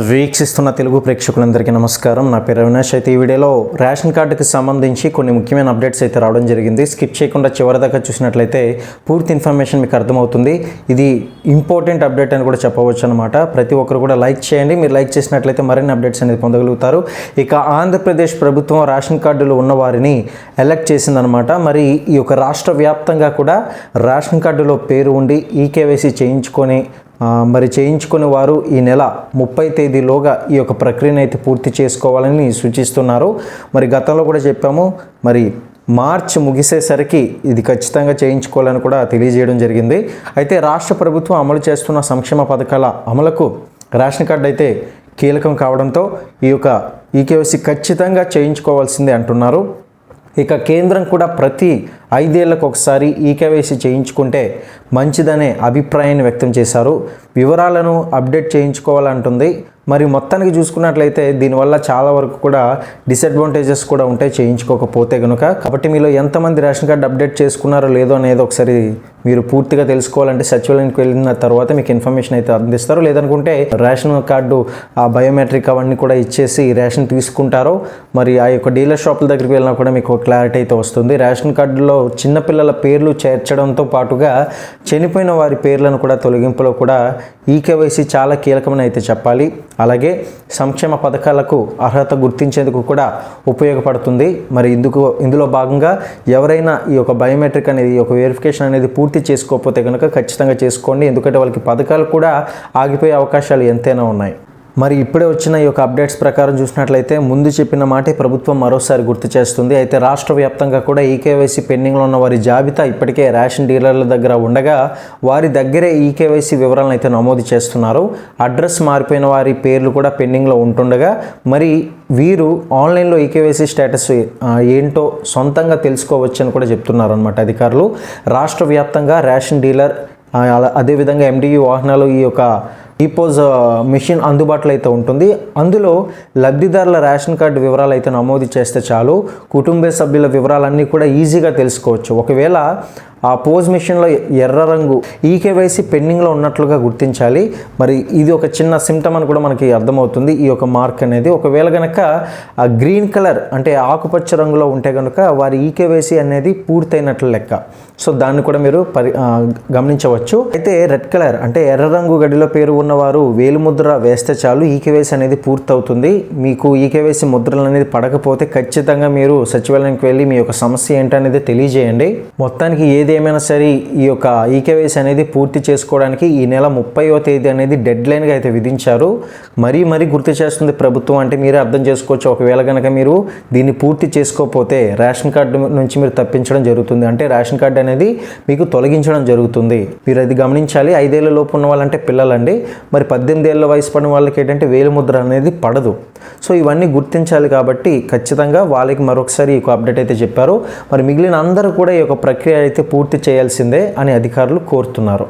వీక్షిస్తున్న తెలుగు ప్రేక్షకులందరికీ నమస్కారం. నా పేరు అవినాష్. అయితే ఈ వీడియోలో రేషన్ కార్డుకి సంబంధించి కొన్ని ముఖ్యమైన అప్డేట్స్ అయితే రావడం జరిగింది. స్కిప్ చేయకుండా చివరిదాకా చూసినట్లయితే పూర్తి ఇన్ఫర్మేషన్ మీకు అర్థమవుతుంది. ఇది ఇంపార్టెంట్ అప్డేట్ అని కూడా చెప్పవచ్చు అనమాట ప్రతి ఒక్కరు కూడా లైక్ చేయండి. మీరు లైక్ చేసినట్లయితే మరిన్ని అప్డేట్స్ అనేది పొందగలుగుతారు. ఇక ఆంధ్రప్రదేశ్ ప్రభుత్వం రేషన్ కార్డులు ఉన్న వారిని ఎలక్ట్ చేసిందనమాట మరి ఈ యొక్క రాష్ట్ర వ్యాప్తంగా కూడా రేషన్ కార్డులో పేరు ఉండి ఈకేవైసీ చేయించుకొని మరి చేయించుకునే వారు ఈ నెల ముప్పై తేదీలోగా ఈ యొక్క ప్రక్రియను అయితే పూర్తి చేసుకోవాలని సూచిస్తున్నారు. మరి గతంలో కూడా చెప్పాము మరి మార్చ్ ముగిసేసరికి ఇది ఖచ్చితంగా చేయించుకోవాలని కూడా తెలియజేయడం జరిగింది. అయితే రాష్ట్ర ప్రభుత్వం అమలు చేస్తున్న సంక్షేమ పథకాల అమలుకు రేషన్ కార్డు అయితే కీలకం కావడంతో ఈ యొక్క ఈకేవైసీ ఖచ్చితంగా చేయించుకోవాల్సిందే అంటున్నారు. ఇక కేంద్రం కూడా ప్రతి ఐదేళ్ళకు ఒకసారి ఈకేవైసీ చేయించుకుంటే మంచిదనే అభిప్రాయాన్ని వ్యక్తం చేశారు. వివరాలను అప్డేట్ చేయించుకోవాలంటుంది. మరి మొత్తానికి చూసుకున్నట్లయితే దీనివల్ల చాలా వరకు కూడా డిసడ్వాంటేజెస్ కూడా ఉంటాయి చేయించుకోకపోతే కనుక కాబట్టి మీలో ఎంతమంది రేషన్ కార్డు అప్డేట్ చేసుకున్నారో లేదో అనేది ఒకసారి మీరు పూర్తిగా తెలుసుకోవాలంటే సచివాలయానికి వెళ్ళిన తర్వాత మీకు ఇన్ఫర్మేషన్ అయితే అందిస్తారు. లేదనుకుంటే రేషన్ కార్డు ఆ బయోమెట్రిక్ అవన్నీ కూడా ఇచ్చేసి రేషన్ తీసుకుంటారో. మరి ఆ యొక్క డీలర్ షాపుల దగ్గరికి వెళ్ళినా కూడా మీకు క్లారిటీ అయితే వస్తుంది. రేషన్ కార్డులో చిన్నపిల్లల పేర్లు చేర్చడంతో పాటుగా చనిపోయిన వారి పేర్లను కూడా తొలగింపులో కూడా ఈ కేవైసీ చాలా కీలకమని అయితే చెప్పాలి. అలాగే సంక్షేమ పథకాలకు అర్హత గుర్తించేందుకు కూడా ఉపయోగపడుతుంది. మరి ఇందుకు ఇందులో భాగంగా ఎవరైనా ఈ యొక్క బయోమెట్రిక్ అనేది ఈ యొక్క వెరిఫికేషన్ అనేది పూర్తి పూర్తి చేసుకోకపోతే కనుక ఖచ్చితంగా చేసుకోండి. ఎందుకంటే వాళ్ళకి పథకాలు కూడా ఆగిపోయే అవకాశాలు ఎంతైనా ఉన్నాయి. మరి ఇప్పుడే వచ్చిన ఈ యొక్క అప్డేట్స్ ప్రకారం చూసినట్లయితే ముందు చెప్పిన మాటే ప్రభుత్వం మరోసారి గుర్తు చేస్తుంది. అయితే రాష్ట్ర వ్యాప్తంగా కూడా ఈకేవైసీ పెండింగ్లో ఉన్న వారి జాబితా ఇప్పటికే రేషన్ డీలర్ల దగ్గర ఉండగా వారి దగ్గరే ఈకేవైసీ వివరాలను అయితే నమోదు చేస్తున్నారు. అడ్రస్ మారిపోయిన వారి పేర్లు కూడా పెండింగ్లో ఉంటుండగా మరి వీరు ఆన్లైన్లో ఈకేవైసీ స్టేటస్ ఏంటో సొంతంగా తెలుసుకోవచ్చు అని కూడా చెప్తున్నారు అనమాట అధికారులు. రాష్ట్ర వ్యాప్తంగా రేషన్ డీలర్ అదేవిధంగా ఎండియు వాహనాలు ఈ యొక్క ఈపోజ్ మిషన్ uh, అందుబాటులో అయితే ఉంటుంది. అందులో లబ్ధిదారుల రేషన్ కార్డు వివరాలు అయితే నమోదు చేస్తే చాలు. కుటుంబ సభ్యుల వివరాలన్నీ కూడా ఈజీగా తెలుసుకోవచ్చు. ఒకవేళ ఆ పోజ్ మిషన్లో ఎర్ర రంగు ఈకేవైసీ పెండింగ్లో ఉన్నట్లుగా గుర్తించాలి. మరి ఇది ఒక చిన్న సిమ్టమ్ అని కూడా మనకి అర్థమవుతుంది. ఈ యొక్క మార్క్ అనేది ఒకవేళ కనుక ఆ గ్రీన్ కలర్ అంటే ఆకుపచ్చ రంగులో ఉంటే కనుక వారి ఈకేవైసీ అనేది పూర్తయినట్లు లెక్క. సో దాన్ని కూడా మీరు పరి గమనించవచ్చు. అయితే రెడ్ కలర్ అంటే ఎర్ర రంగు గడిలో పేరు ఉన్నవారు వేలుముద్ర వేస్తే చాలు. ఈకేవైసీ అనేది పూర్తవుతుంది. మీకు ఈకేవైసీ ముద్రలు అనేది పడకపోతే ఖచ్చితంగా మీరు సచివాలయానికి వెళ్ళి మీ యొక్క సమస్య ఏంటనేది తెలియజేయండి. మొత్తానికి ఏది ఏమైనా సరే ఈ యొక్క ఈకేవైసీ అనేది పూర్తి చేసుకోవడానికి ఈ నెల ముప్పైవ తేదీ అనేది డెడ్ లైన్గా అయితే విధించారు. మరీ మరీ గుర్తు చేస్తుంది ప్రభుత్వం అంటే మీరే అర్థం చేసుకోవచ్చు. ఒకవేళ కనుక మీరు దీన్ని పూర్తి చేసుకోకపోతే రేషన్ కార్డు నుంచి మీరు తప్పించడం జరుగుతుంది. అంటే రేషన్ కార్డు అనేది మీకు తొలగించడం జరుగుతుంది. మీరు అది గమనించాలి. ఐదేళ్ళ లోపు ఉన్న వాళ్ళంటే పిల్లలండి. మరి పద్దెనిమిది ఏళ్ళ వయసు పడిన వాళ్ళకి ఏంటంటే వేలుముద్ర అనేది పడదు. సో ఇవన్నీ గుర్తించాలి కాబట్టి ఖచ్చితంగా వాళ్ళకి మరొకసారి ఈ అప్డేట్ అయితే చెప్పారు. మరి మిగిలిన అందరూ కూడా ఈ యొక్క ప్రక్రియ అయితే పూర్తి చేయాల్సిందే అని అధికారులు కోరుతున్నారు.